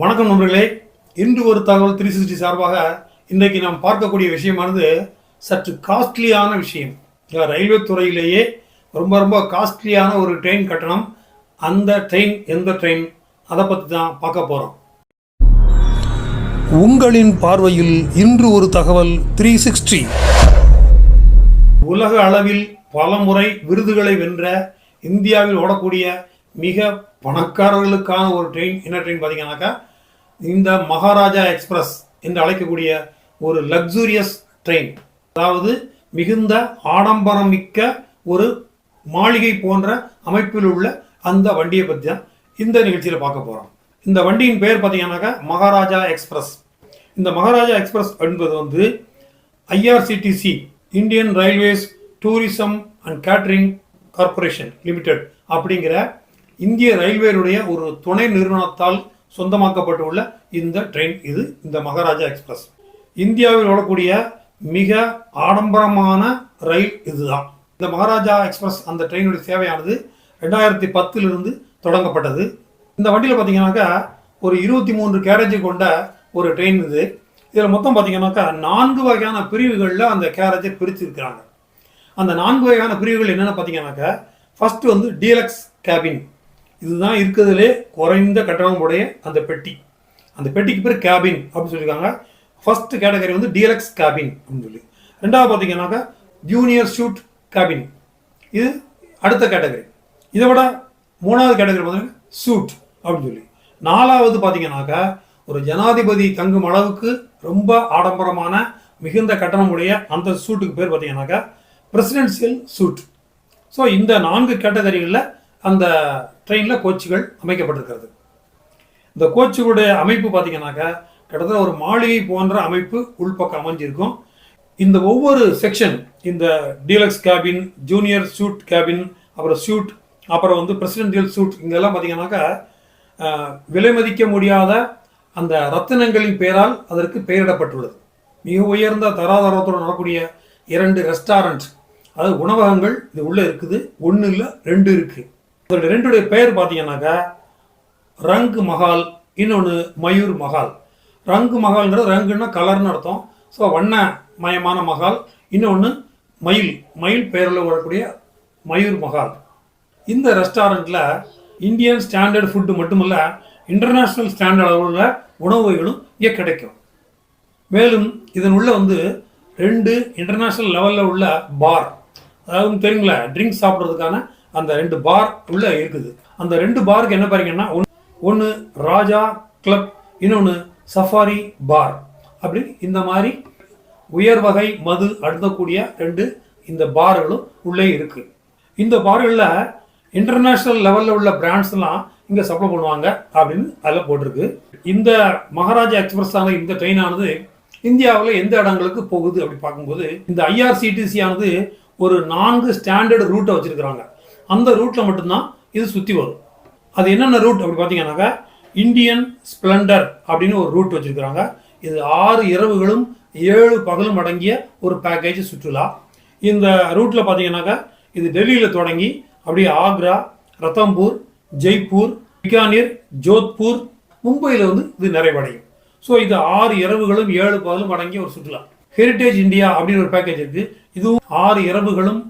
வணக்கம் நண்பர்களே. இன்று ஒரு தகவல் த்ரீ சிக்ஸ்டி சார்பாக இன்றைக்கு நாம் பார்க்கக்கூடிய விஷயமானது சற்று காஸ்ட்லியான விஷயம். ரயில்வே துறையிலேயே ரொம்ப ரொம்ப காஸ்ட்லியான ஒரு ட்ரெயின் கட்டணம். அந்த ட்ரெயின் எந்த ட்ரெயின் அதை பற்றி தான் பார்க்க போகிறோம் உங்களின் பார்வையில் இன்று ஒரு தகவல் த்ரீ சிக்ஸ்டி உலக அளவில் பல முறை விருதுகளை வென்ற இந்தியாவில் ஓடக்கூடிய மிக பணக்காரர்களுக்கான ஒரு ட்ரெயின் என்ன ட்ரெயின் பார்த்தீங்கன்னாக்கா இந்த மகாராஜா எக்ஸ்பிரஸ் என்று அழைக்கக்கூடிய ஒரு லக்ஸூரியஸ் ட்ரெயின் அதாவது மிகுந்த ஆடம்பரம் மிக்க ஒரு மாளிகை போன்ற அமைப்பில் உள்ள அந்த வண்டியை பற்றி தான் இந்த நிகழ்ச்சியில் பார்க்க போகிறோம் இந்த வண்டியின் பெயர் பார்த்தீங்கன்னாக்கா மகாராஜா எக்ஸ்பிரஸ் இந்த மகாராஜா எக்ஸ்பிரஸ் என்பது வந்து IRCTC Indian railways tourism and catering corporation limited அப்படிங்கிற இந்திய ரயில்வேனுடைய ஒரு துணை நிறுவனத்தால் சொந்தமாக்கப்பட்டுள்ள இந்த ட்ரெயின் இது இந்த மகாராஜா எக்ஸ்பிரஸ் இந்தியாவில் ஓடக்கூடிய மிக ஆடம்பரமான ரயில் இதுதான். இந்த மகாராஜா எக்ஸ்பிரஸ் அந்த ட்ரெயினுடைய சேவையானது ரெண்டாயிரத்தி பத்திலிருந்து தொடங்கப்பட்டது. இந்த வண்டியில் பார்த்தீங்கன்னாக்கா ஒரு இருபத்தி மூன்று கேரேஜ் கொண்ட ஒரு ட்ரெயின் இது. இதில் மொத்தம் பார்த்தீங்கன்னாக்கா நான்கு வகையான பிரிவுகளில் அந்த கேரேஜை பிரிச்சிருக்கிறாங்க. அந்த நான்கு வகையான பிரிவுகள் என்னென்ன பார்த்தீங்கன்னாக்கா ஃபஸ்ட்டு வந்து டீலக்ஸ் கேபின் இதுதான் இருக்கிறதுலே குறைந்த கட்டணம் உடைய அந்த பெட்டி. அந்த பெட்டிக்கு பேர் கேபின் அப்படின்னு சொல்லியிருக்காங்க. ஃபர்ஸ்ட் கேட்டகரி வந்து டீலக்ஸ் கேபின் அப்படின்னு சொல்லி. ரெண்டாவது பார்த்தீங்கன்னாக்கா ஜூனியர் ஷூட் கேபின் இது அடுத்த கேட்டகரி இதை விட மூணாவது கேட்டகரி பார்த்தீங்கன்னா சூட் அப்படின்னு சொல்லி. நாலாவது பார்த்தீங்கன்னாக்கா ஒரு ஜனாதிபதி தங்கும் அளவுக்கு ரொம்ப ஆடம்பரமான மிகுந்த கட்டணமுடைய அந்த சூட்டுக்கு பேர் பார்த்தீங்கன்னாக்கா பிரசிடென்சியல் சூட் ஸோ இந்த நான்கு கேட்டகரிகளில் அந்த ட்ரெயினில் கோச்சுகள் அமைக்கப்பட்டிருக்கிறது. இந்த கோச்சுகளுடைய அமைப்பு பார்த்தீங்கன்னாக்கா கிட்டத்தட்ட ஒரு மாளிகை போன்ற அமைப்பு உள்பக்கம் அமைஞ்சிருக்கும். இந்த ஒவ்வொரு செக்ஷன் இந்த deluxe cabin junior suite cabin அப்புறம் சூட் அப்புறம் வந்து பிரசிடென்டியல் சூட் இங்கெல்லாம் பார்த்தீங்கன்னாக்கா விலை மதிக்க முடியாத அந்த ரத்தினங்களின் பெயரால் அதற்கு பெயரிடப்பட்டுள்ளது. மிக உயர்ந்த தராதரத்துடன் நடக்கூடிய இரண்டு ரெஸ்டாரண்ட் அதாவது உணவகங்கள் இது உள்ளே இருக்குது ஒன்று இல்லை ரெண்டு இருக்குது அதோட ரெண்டுடைய பெயர் பார்த்தீங்கன்னாக்கா ரங் மஹால் இன்னொன்று மயூர் மஹால். ரங்கு மஹால்ங்கிறது ரங்குன்னா கலர்னு அர்த்தம். ஸோ வண்ணமயமான மஹால் இன்னொன்று மயில். மயில் பெயரில் வரக்கூடிய மயூர் மஹால். இந்த ரெஸ்டாரண்ட்டில் இந்தியன் ஸ்டாண்டர்ட் ஃபுட்டு மட்டுமல்ல இன்டர்நேஷ்னல் ஸ்டாண்டர்ட் அளவில் உணவு வகைகளும் இங்கே கிடைக்கும். மேலும் இதன் உள்ள வந்து ரெண்டு இன்டர்நேஷ்னல் லெவலில் உள்ள பார். அதாவது தெரியுங்களா ட்ரிங்க்ஸ் சாப்பிட்றதுக்கான அந்த ரெண்டு பார் உள்ள இருக்குது. அந்த ரெண்டு பாருக்கு என்ன பாருங்கன்னா ஒன்று ராஜா கிளப் இன்னொன்று சஃபாரி பார் அப்படி இந்த மாதிரி உயர் வகை மது அழுதக்கூடிய ரெண்டு இந்த பார்களும் உள்ளே இருக்கு. இந்த பார்களில் இன்டர்நேஷ்னல் லெவலில் உள்ள பிராண்ட்ஸ்லாம் இங்கே சப்ளை பண்ணுவாங்க அப்படின்னு அதில் போட்டிருக்கு. இந்த மகாராஜா எக்ஸ்பிரஸ் ஆன இந்த ட்ரெயின் ஆனது இந்தியாவில் எந்த இடங்களுக்கு போகுது அப்படி பார்க்கும்போது இந்த ஐஆர்சிடிசி ஆனது ஒரு நான்கு ஸ்டாண்டர்டு ரூட்டை வச்சிருக்கிறாங்க. அந்த ரூட்டில் மட்டும்தான் இது சுற்றி வரும். அது என்னென்ன ரூட் அப்படி பார்த்தீங்கன்னாக்கா இந்தியன் ஸ்ப்ளெண்டர் அப்படின்னு ஒரு ரூட் வச்சுருக்கிறாங்க. இது ஆறு இரவுகளும் ஏழு பகலும் அடங்கிய ஒரு பேக்கேஜ் சுற்றுலா. இந்த ரூட்டில் பார்த்தீங்கன்னாக்கா இது டெல்லியில் தொடங்கி அப்படியே ஆக்ரா ரத்தம்பூர் ஜெய்ப்பூர் பிகானீர் ஜோத்பூர் மும்பையில் வந்து இது நிறைவடையும். ஸோ இது ஆறு இரவுகளும் ஏழு பகலும் அடங்கிய ஒரு சுற்றுலா. ஹெரிட்டேஜ் இந்தியா அப்படின்னு ஒரு பேக்கேஜ் இருக்குது இதுவும் ஆறு இரவுகளும்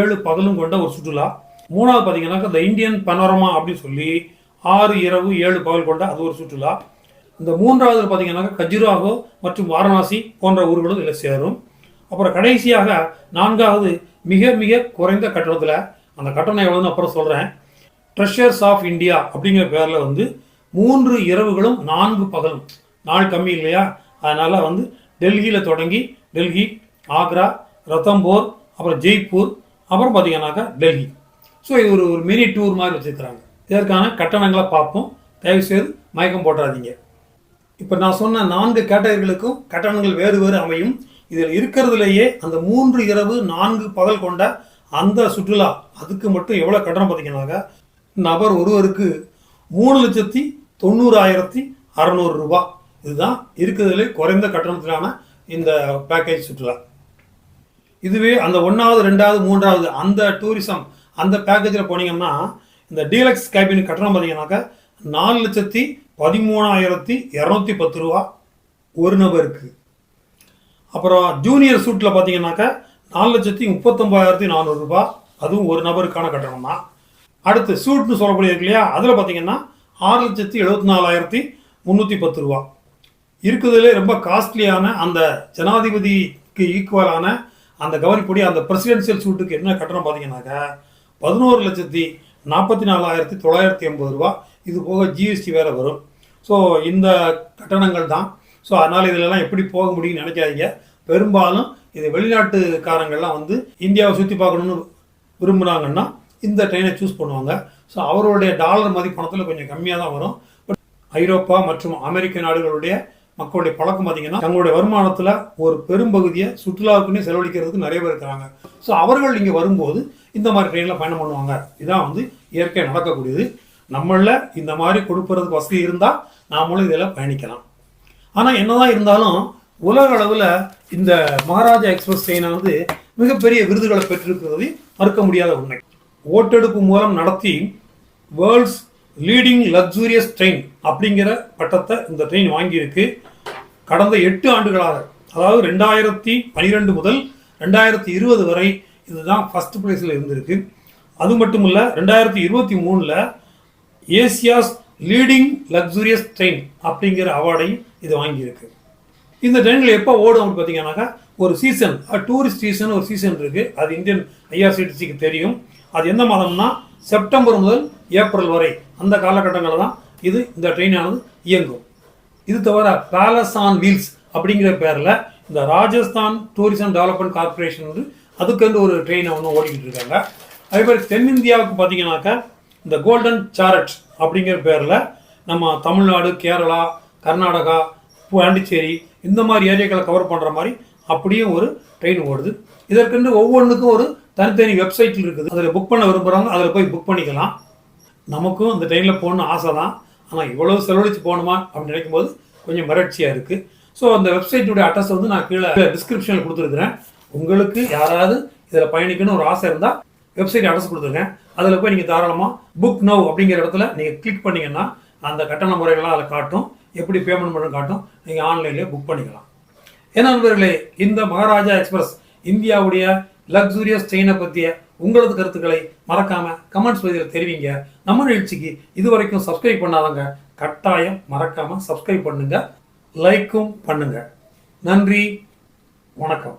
ஏழு பகலும் கொண்ட ஒரு சுற்றுலா. மூணாவது பார்த்தீங்கன்னாக்கா இந்த இந்தியன் பனோரமா அப்படின்னு சொல்லி ஆறு இரவு ஏழு பகல் கொண்ட அது ஒரு சுற்றுலா. இந்த மூன்றாவது பார்த்தீங்கன்னாக்கா கஜுராஹோ மற்றும் வாரணாசி போன்ற ஊர்களும் இதில் சேரும். அப்புறம் கடைசியாக நான்காவது மிக மிக குறைந்த கட்டணத்தில் அந்த கட்டணம் எவ்வளோன்னு அப்புறம் சொல்கிறேன் ட்ரெஷர்ஸ் ஆஃப் இந்தியா அப்படிங்கிற பேரில் வந்து மூன்று இரவுகளும் நான்கு பகலும். நாள் கம்மி இல்லையா? அதனால் வந்து டெல்லியில் தொடங்கி டெல்லி ஆக்ரா ரத்தம்போர் அப்புறம் ஜெய்ப்பூர் அப்புறம் பார்த்தீங்கன்னாக்கா டெல்லி ஸோ இது ஒரு ஒரு மினி டூர் மாதிரி வச்சுருக்கிறாங்க. இதற்கான கட்டணங்களை பார்ப்போம். தயவுசெய்து மயக்கம் போட்டுறாதீங்க இப்போ நான் சொன்ன நான்கு கேட்டகரிகளுக்கும் கட்டணங்கள் வேறு வேறு அமையும். இதில் இருக்கிறதுலேயே அந்த மூன்று இரவு நான்கு பகல் கொண்ட அந்த சுற்றுலா அதுக்கு மட்டும் எவ்வளோ கட்டணம் பார்த்தீங்கன்னாக்கா நபர் ஒருவருக்கு மூணு லட்சத்தி தொண்ணூறாயிரத்தி அறநூறு ரூபா. இதுதான் இருக்கிறதுலே குறைந்த கட்டணத்திலான இந்த பேக்கேஜ் சுற்றுலா. இதுவே அந்த ஒன்றாவது ரெண்டாவது மூன்றாவது அந்த டூரிசம் அந்த பேக்கேஜில் போனீங்கன்னா இந்த டீலக்ஸ் கேபின் கட்டணம் பார்த்தீங்கன்னாக்கா நாலு லட்சத்தி பதிமூணாயிரத்தி இரநூத்தி பத்து ரூபா ஒரு நபருக்கு. அப்புறம் ஜூனியர் சூட்டில் பார்த்தீங்கன்னாக்கா நாலு லட்சத்தி முப்பத்தொம்பதாயிரத்தி நானூறுரூபா அதுவும் ஒரு நபருக்கான கட்டணம் தான். அடுத்து சூட்னு சொல்லக்கூடிய இருக்கு இல்லையா? அதில் பார்த்தீங்கன்னா ஆறு லட்சத்தி எழுபத்தி நாலாயிரத்தி முந்நூற்றி பத்து ரூபா. இருக்கிறதுலே ரொம்ப காஸ்ட்லியான அந்த ஜனாதிபதிக்கு ஈக்குவலான அந்த கவனிப்படி அந்த பிரசிடென்சியல் சூட்டுக்கு என்ன கட்டணம் பார்த்தீங்கன்னாக்கா பதினோரு லட்சத்தி நாற்பத்தி நாலாயிரத்தி தொள்ளாயிரத்தி எண்பது ரூபா. இது போக ஜிஎஸ்டி வேறு வரும். ஸோ இந்த கட்டணங்கள் தான். ஸோ அதனால் இதிலெல்லாம் எப்படி போக முடியும்னு நினைக்காதீங்க. பெரும்பாலும் இது வெளிநாட்டுக்காரங்கள்லாம் வந்து இந்தியாவை சுற்றி பார்க்கணுன்னு விரும்புனாங்கன்னா இந்த ட்ரெயினை சூஸ் பண்ணுவாங்க. ஸோ அவருடைய டாலர் மதிப்பணத்தில் கொஞ்சம் கம்மியாக தான் வரும். பட் ஐரோப்பா மற்றும் அமெரிக்க நாடுகளுடைய மக்களுடைய பழக்கம் பார்த்தீங்கன்னா தங்களுடைய வருமானத்தில் ஒரு பெரும்பகுதியை சுற்றுலாவுக்குன்னே செலவழிக்கிறதுக்கு நிறைய பேர் இருக்கிறாங்க. ஸோ அவர்கள் இங்கே வரும்போது இந்த மாதிரி ட்ரெயினில் பயணம் பண்ணுவாங்க. இதான் வந்து இயற்கை நடக்கக்கூடியது. நம்மளில் இந்த மாதிரி கொடுப்பறதுக்கு வசதி இருந்தால் நாமளும் இதில் பயணிக்கலாம். ஆனால் என்னதான் இருந்தாலும் உலக அளவில் இந்த மகாராஜா எக்ஸ்பிரஸ் ட்ரெயினானது வந்து மிகப்பெரிய விருதுகளை பெற்றிருக்கிறது மறுக்க முடியாத உண்மை. ஓட்டெடுப்பு மூலம் நடத்தி வேர்ல்ட்ஸ் லீடிங் லக்ஸூரியஸ் ட்ரெயின் அப்படிங்கிற பட்டத்தை இந்த ட்ரெயின் வாங்கியிருக்கு. கடந்த எட்டு ஆண்டுகளாக அதாவது ரெண்டாயிரத்தி பனிரெண்டு முதல் ரெண்டாயிரத்தி இருபது வரை இதுதான் ஃபர்ஸ்ட் பிளேஸில் இருந்திருக்கு. அது மட்டும் இல்லை ரெண்டாயிரத்தி இருபத்தி மூணில் ஏசியாஸ் லீடிங் லக்ஸூரியஸ் ட்ரெயின் அப்படிங்கிற அவார்டையும் இது வாங்கியிருக்கு. இந்த ட்ரெயினில் எப்போ ஓடும் அப்படின்னு பார்த்தீங்கன்னாக்கா ஒரு சீசன் டூரிஸ்ட் சீசன் ஒரு சீசன் இருக்குது அது இந்தியன் ஐஆர்சிடிசிக்கு தெரியும். அது எந்த மாதம்னா செப்டம்பர் முதல் ஏப்ரல் வரை அந்த காலகட்டங்களில் தான் இது இந்த ட்ரெயினானது இயங்கும். இது தவிர பேலஸ் ஆன் வீல்ஸ் அப்படிங்கிற பேரில் இந்த ராஜஸ்தான் டூரிசம் டெவலப்மெண்ட் கார்பரேஷன் வந்து அதுக்கென்று ஒரு ட்ரெயினை ஒன்று ஓடிக்கிட்டு இருக்காங்க. அதே மாதிரி தென்னிந்தியாவுக்கு பார்த்தீங்கன்னாக்கா இந்த கோல்டன் சாரட் அப்படிங்கிற பேரில் நம்ம தமிழ்நாடு கேரளா கர்நாடகா பாண்டிச்சேரி இந்த மாதிரி ஏரியாக்களை கவர் பண்ணுற மாதிரி அப்படியே ஒரு ட்ரெயின் ஓடுது. இதற்கென்று ஒவ்வொன்றுக்கும் ஒரு தனித்தனி வெப்சைட்டில் இருக்குது. அதில் புக் பண்ண விரும்புகிறவங்க அதில் போய் புக் பண்ணிக்கலாம். நமக்கும் இந்த ட்ரெயினில் போகணும்னு ஆசை தான் ஆனால் இவ்வளோ செலவழித்து போகணுமா அப்படின்னு நினைக்கும் போது கொஞ்சம் மறட்சியாக இருக்குது ஸோ அந்த வெப்சைட்டுடைய அட்ரஸ் வந்து நான் கீழே டிஸ்கிரிப்ஷனில் கொடுத்துருக்குறேன். உங்களுக்கு யாராவது இதில் பயணிக்கணும் ஒரு ஆசை இருந்தால் வெப்சைட் அட்ரஸ் கொடுத்துருக்கேன் அதில் போய் நீங்கள் தாராளமாக புக் நவ் அப்படிங்கிற இடத்துல நீங்கள் கிளிக் பண்ணிங்கன்னா அந்த கட்டண முறைகள்லாம் அதில் காட்டும். எப்படி பேமெண்ட் பண்ண காட்டும். நீங்கள் ஆன்லைன்லேயே புக் பண்ணிக்கலாம். ஏன்னா நண்பர்களே இந்த மகாராஜா எக்ஸ்பிரஸ் இந்தியாவுடைய லக்ஸூரியஸ் ட்ரெயினை பற்றிய உங்களது கருத்துக்களை மறக்காம கமெண்ட்ஸ் பகுதியில் தெரிவிங்க. நம்ம நிகழ்ச்சிக்கு இது வரைக்கும் சப்ஸ்கிரைப் பண்ணாதவங்க கட்டாயம் மறக்காம சப்ஸ்கிரைப் பண்ணுங்க. லைக்கும் பண்ணுங்க. நன்றி. வணக்கம்.